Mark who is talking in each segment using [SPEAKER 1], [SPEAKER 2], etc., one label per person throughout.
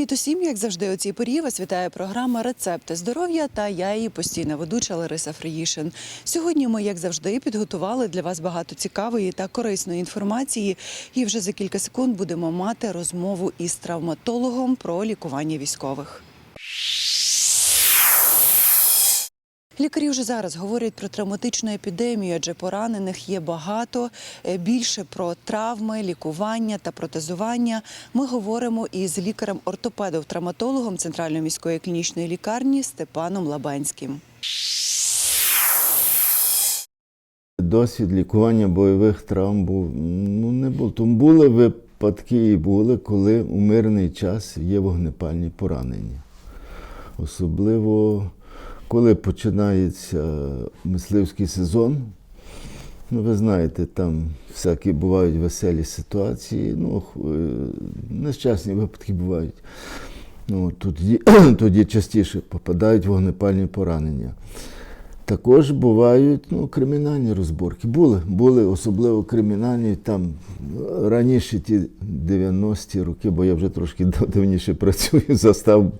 [SPEAKER 1] Привіт усім, як завжди, у цій порі вас вітає програма Рецепти здоров'я та я її постійна ведуча Лариса Фриїшин. Сьогодні ми, як завжди, підготували для вас багато цікавої та корисної інформації. І вже за кілька секунд будемо мати розмову із травматологом про лікування військових. Лікарі вже зараз говорять про травматичну епідемію, адже поранених є багато. Е, Більше про травми, лікування та протезування ми говоримо із лікарем-ортопедом-травматологом Центральної міської клінічної лікарні Степаном Лабенським.
[SPEAKER 2] Досвід лікування бойових травм був ну не був. Тому були випадки і були, коли у мирний час є вогнепальні поранення. Особливо коли починається мисливський сезон. Ну, ви знаєте, там всякі бувають веселі ситуації, ну, е, нещасні випадки бувають. Ну, тоді, тоді частіше попадають вогнепальні поранення. Також бувають ну, кримінальні розборки. Були, були особливо кримінальні там раніше ті 90-ті роки, бо я вже трошки давніше працюю, застав.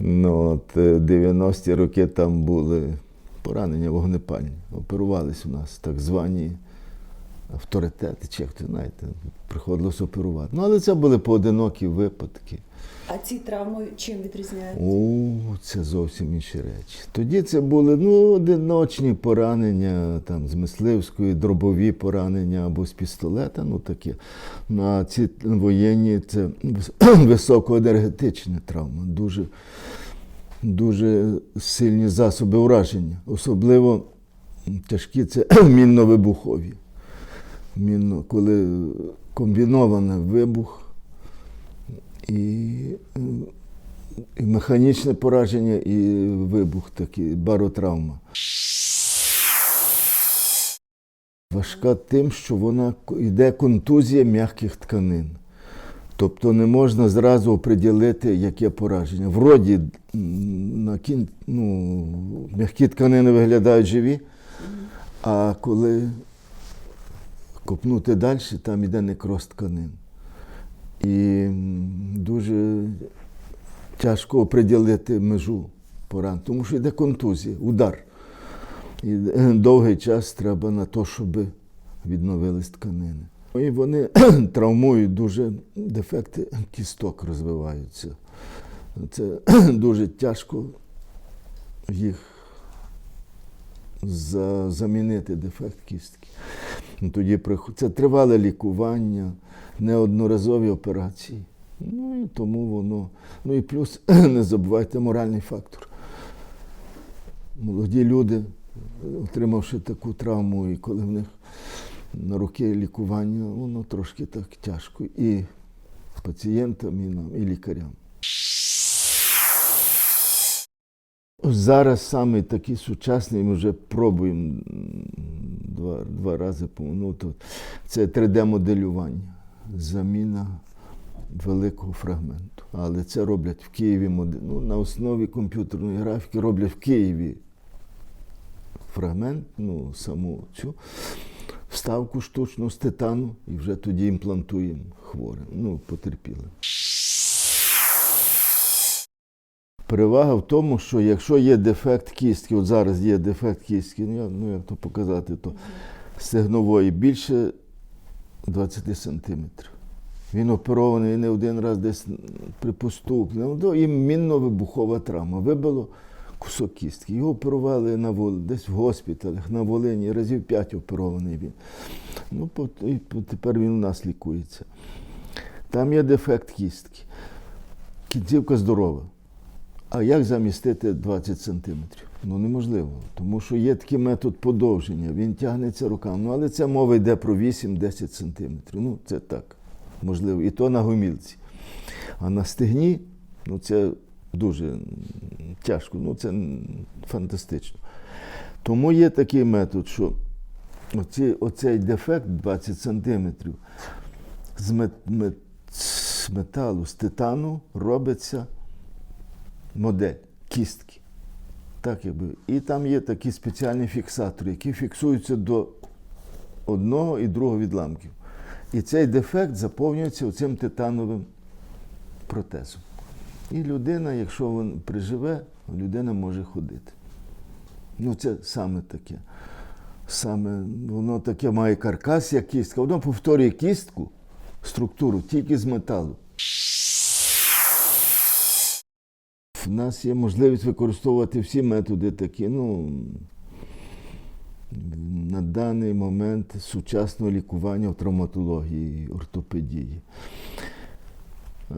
[SPEAKER 2] Ну, от, е, 90-ті роки там були поранення вогнепальні. Оперувались у нас так звані авторитети, чи як це знаєте, приходилось оперувати. Ну, але це були поодинокі випадки.
[SPEAKER 1] А ці травми чим відрізняються?
[SPEAKER 2] О, це зовсім інші речі. Тоді це були ну, одиночні поранення, там, з мисливської, дробові поранення або з пістолета, ну таке. Ну, а ці воєнні це вис- високоенергетичні травми, дуже, дуже сильні засоби ураження. Особливо тяжкі це мінно-вибухові. Коли комбінований вибух і, і механічне пораження, і вибух такий, баротравма. Важка тим, що вона йде контузія м'яких тканин. Тобто не можна зразу оприділити, яке пораження. Вроді на кін... ну, м'які тканини виглядають живі, а коли копнути далі, там йде некроз тканин. І дуже тяжко оприділити межу поран, тому що йде контузія, удар. І е, довгий час треба на те, щоб відновились тканини. І вони травмують дуже дефекти кісток розвиваються. Це дуже тяжко їх замінити дефект кістки. Ну, Тоді приход- це тривале лікування, неодноразові операції. Ну і тому воно. Ну і плюс не забувайте моральний фактор. Молоді люди, отримавши таку травму, і коли в них на руки лікування, воно трошки так тяжко і пацієнтам, і нам, і лікарям. Зараз саме такий сучасний, ми вже пробуємо два, два рази ну, це 3D-моделювання, заміна великого фрагменту. Але це роблять в Києві. Ну, на основі комп'ютерної графіки роблять в Києві фрагмент, ну, саму цю вставку штучну з титану, і вже тоді імплантуємо хворим, ну, потерпілим. Перевага в тому, що якщо є дефект кістки, от зараз є дефект кістки, ну, я, ну як то показати, то стегнової більше 20 сантиметрів. Він оперований не один раз десь при поступі. Ну, і мінно-вибухова травма. Вибило кусок кістки. Його оперували на Вол... десь в госпіталях, на Волині, разів п'ять оперований він. Ну, і тепер він у нас лікується. Там є дефект кістки. Кінцівка здорова. А як замістити 20 сантиметрів? Ну неможливо, тому що є такий метод подовження, він тягнеться руками. Ну, але це мова йде про 8-10 сантиметрів. Ну, це так, можливо. І то на гомілці. А на стегні, ну це дуже тяжко, ну це фантастично. Тому є такий метод, що оці, оцей дефект 20 сантиметрів з, мет, мет, з металу, з титану робиться модель кістки. Так, якби. І там є такі спеціальні фіксатори, які фіксуються до одного і другого відламків. І цей дефект заповнюється оцим титановим протезом. І людина, якщо він приживе, людина може ходити. Ну, це саме таке. Саме воно таке має каркас, як кістка. Воно повторює кістку, структуру тільки з металу. В нас є можливість використовувати всі методи такі. Ну, на даний момент сучасного лікування в травматології, ортопедії.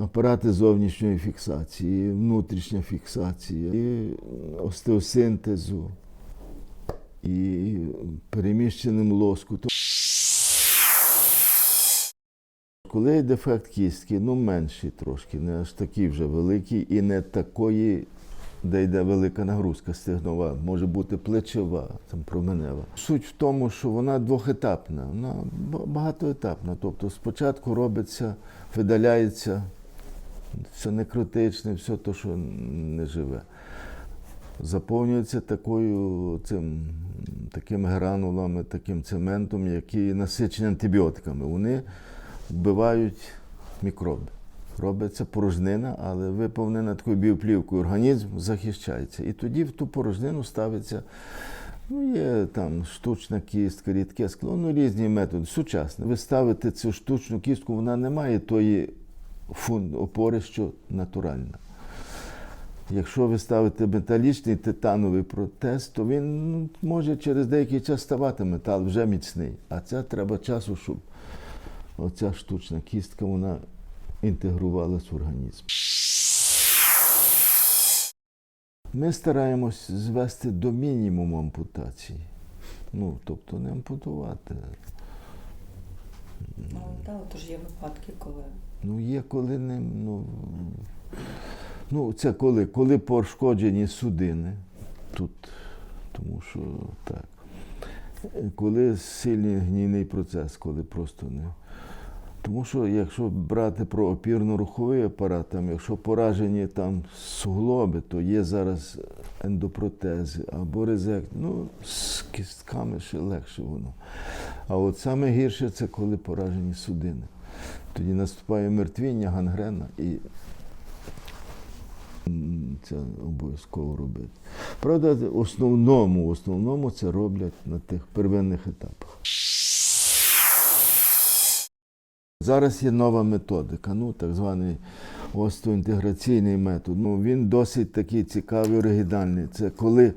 [SPEAKER 2] Апарати зовнішньої фіксації, внутрішня фіксація, і остеосинтезу, і переміщеним лоскутом. Коли дефект кістки, ну менший трошки, не аж такий вже великий і не такої, де йде велика нагрузка стегнова, може бути плечева, там променева. Суть в тому, що вона двохетапна, вона багатоетапна. Тобто спочатку робиться, видаляється все некротичне, все те, що не живе. Заповнюється такою цим, такими гранулами, таким цементом, які насичені антибіотиками. Вони вбивають мікроби. Робиться порожнина, але виповнена такою біоплівкою. Організм захищається. І тоді в ту порожнину ставиться. Ну, є там штучна кістка, рідке скло, ну різні методи, сучасні. Ви ставите цю штучну кістку, вона не має тої фун, опори, що натуральна. Якщо ви ставите металічний титановий протез, то він ну, може через деякий час ставати метал вже міцний. А це треба часу, щоб оця штучна кістка вона інтегрувалась в організм. Ми стараємось звести до мінімуму ампутації. Ну, тобто не ампутувати.
[SPEAKER 1] Ну, так, тож є випадки, коли
[SPEAKER 2] Ну, є коли не. Ну, ну це коли, коли пошкоджені судини тут, тому що так. Коли сильний гнійний процес, коли просто не. Тому що якщо брати про опірно-руховий апарат, там, якщо поражені там суглоби, то є зараз ендопротези або резект. Ну, з кістками ще легше воно. А от саме гірше це коли поражені судини. Тоді наступає мертвіння, гангрена і це обов'язково робити. Правда, в основному, в основному це роблять на тих первинних етапах. Зараз є нова методика, ну так званий остеоінтеграційний метод. Ну, він досить такий цікавий, оригінальний. Це коли.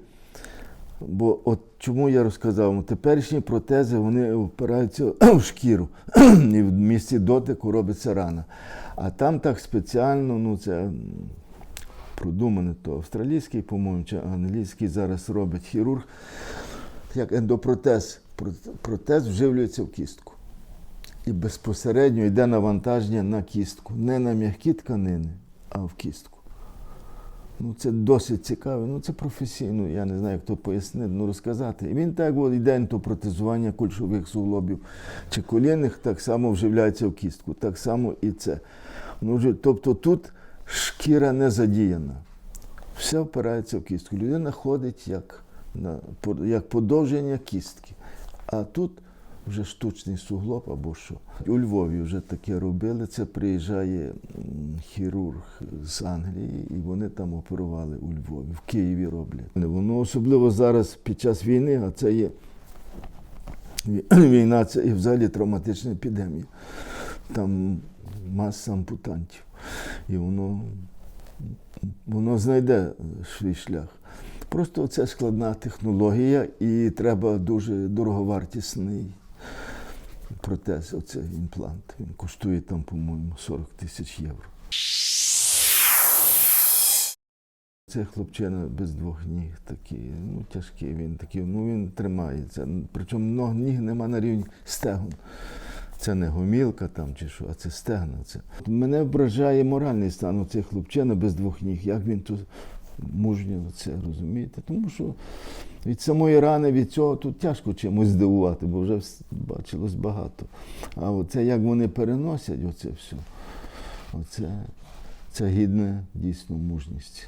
[SPEAKER 2] Бо от чому я розказав, ну, теперішні протези вони впираються в шкіру, і в місці дотику робиться рана. А там так спеціально, ну це продумане, то австралійський, по-моєму, чи англійський зараз робить хірург, як ендопротез. Протез вживлюється в кістку. І безпосередньо йде навантаження на кістку. Не на м'які тканини, а в кістку. Ну, це досить цікаво. Ну, це професійно, я не знаю, як то пояснити, ну розказати. І він так от йде ендопротезування кульшових суглобів чи колінних, так само вживляється в кістку. Так само і це. Ну, тобто тут шкіра не задіяна. Все впирається в кістку. Людина ходить як, на, як подовження кістки. А тут вже штучний суглоб або що. У Львові вже таке робили. Це приїжджає хірург з Англії, і вони там оперували у Львові, в Києві роблять. Воно особливо зараз під час війни, а це є війна, це і взагалі травматична епідемія. Там маса ампутантів. І воно, воно знайде свій шлях. Просто це складна технологія і треба дуже дороговартісний протез, оцей імплант. Він коштує там, по-моєму, 40 тисяч євро. Це хлопчина без двох ніг такий, ну тяжкий він такий, ну він тримається. Причому ніг нема на рівні стегон. Це не гомілка там чи що, а це стегна. Це. Мене вражає моральний стан у цих хлопчина без двох ніг. Як він тут мужньо це розумієте? Тому що від самої рани, від цього тут тяжко чимось здивувати, бо вже бачилось багато. А оце як вони переносять оце все, оце, це гідне дійсно мужність.